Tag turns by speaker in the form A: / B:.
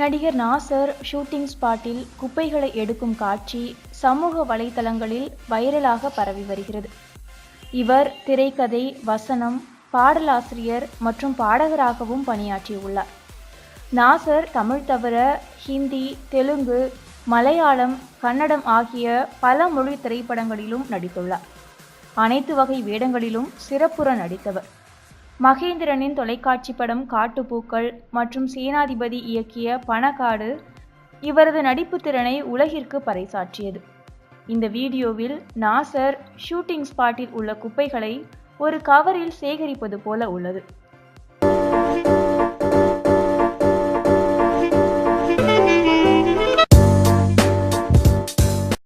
A: நடிகர் நாசர் ஷூட்டிங் ஸ்பாட்டில் குப்பைகளை எடுக்கும் காட்சி சமூக வலைதளங்களில் வைரலாக பரவி வருகிறது. இவர் திரைக்கதை வசனம் பாடலாசிரியர் மற்றும் பாடகராகவும் பணியாற்றியுள்ளார். நாசர் தமிழ் தவிர ஹிந்தி தெலுங்கு மலையாளம் கன்னடம் ஆகிய பல மொழி திரைப்படங்களிலும் நடித்துள்ளார். அனைத்து வகை வேடங்களிலும் சிறப்புற நடித்தவர். மகேந்திரனின் தொலைக்காட்சி படம் காட்டுப்பூக்கள் மற்றும் சேனாதிபதி இயக்கிய பணக்காடு இவரது நடிப்பு திறனை உலகிற்கு பறைசாற்றியது. இந்த வீடியோவில் நாசர் ஷூட்டிங் ஸ்பாட்டில் உள்ள குப்பைகளை ஒரு கவரில் சேகரிப்பது போல உள்ளது.